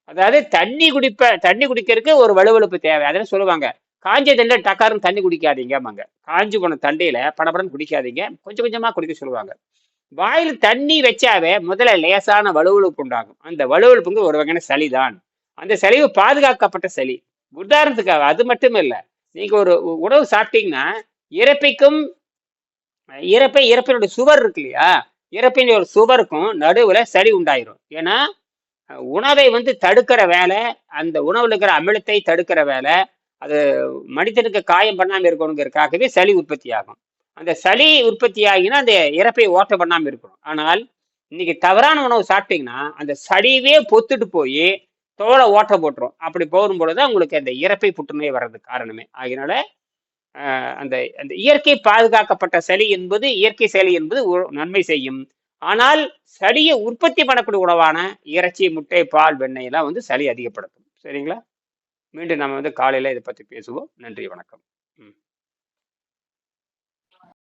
அதாவது தண்ணி குடிப்ப தண்ணி குடிக்கிறதுக்கு ஒரு வலுவழுப்பு தேவை. அதெல்லாம் சொல்லுவாங்க. காஞ்ச தண்டை டக்காருன்னு தண்ணி குடிக்காதீங்க குடிக்காதீங்கம்பாங்க காஞ்சி போன தண்டையில படபடன்னு குடிக்காதீங்க. கொஞ்சம் கொஞ்சமா குடிக்க சொல்லுவாங்க. வாயில் தண்ணி வச்சாவே முதல்ல லேசான வலுவழுப்பு உண்டாகும். அந்த வலுவழுப்புங்க ஒரு வகையான சளிதான். அந்த சளிவு பாதுகாக்கப்பட்ட சளி. உதாரணத்துக்காக அது மட்டும் இல்லை நீங்க ஒரு உணவு சாப்பிட்டீங்கன்னா இறப்பைக்கும் இறப்பை இறப்பினுடைய சுவர் இருக்கு இல்லையா? இறப்பின் ஒரு சுவருக்கும் நடுவுல சளி உண்டாயிரும். ஏன்னா உணவை வந்து தடுக்கிற வேலை அந்த உணவுல இருக்கிற அமிலத்தை தடுக்கிற வேலை அது மனிதனுக்கு காயம் பண்ணாமல் இருக்கணுங்கிறதுக்காகவே சளி உற்பத்தி ஆகும் அந்த சளி உற்பத்தி ஆகினா அந்த இறப்பை ஓட்ட பண்ணாமல் இருக்கணும். ஆனால் இன்னைக்கு தவறான உணவு சாப்பிட்டீங்கன்னா அந்த சளியவே பொத்துட்டு போய் தோலை ஓட்ட போட்டுரும். அப்படி போகும் பொழுது உங்களுக்கு அந்த இறப்பை புற்றுநோய் வர்றதுக்கு காரணமே. ஆகினால அந்த அந்த இயற்கை பாதுகாக்கப்பட்ட சளி என்பது இயற்கை சளி என்பது நன்மை செய்யும். ஆனால் சளியை உற்பத்தி பண்ணக்கூடிய உணவான இறைச்சி முட்டை பால் வெண்ணெய் எல்லாம் வந்து சளி அதிகப்படுத்தும். சரிங்களா? மீண்டும் நம்ம வந்து காலையில் இதை பற்றி பேசுவோம். நன்றி வணக்கம்.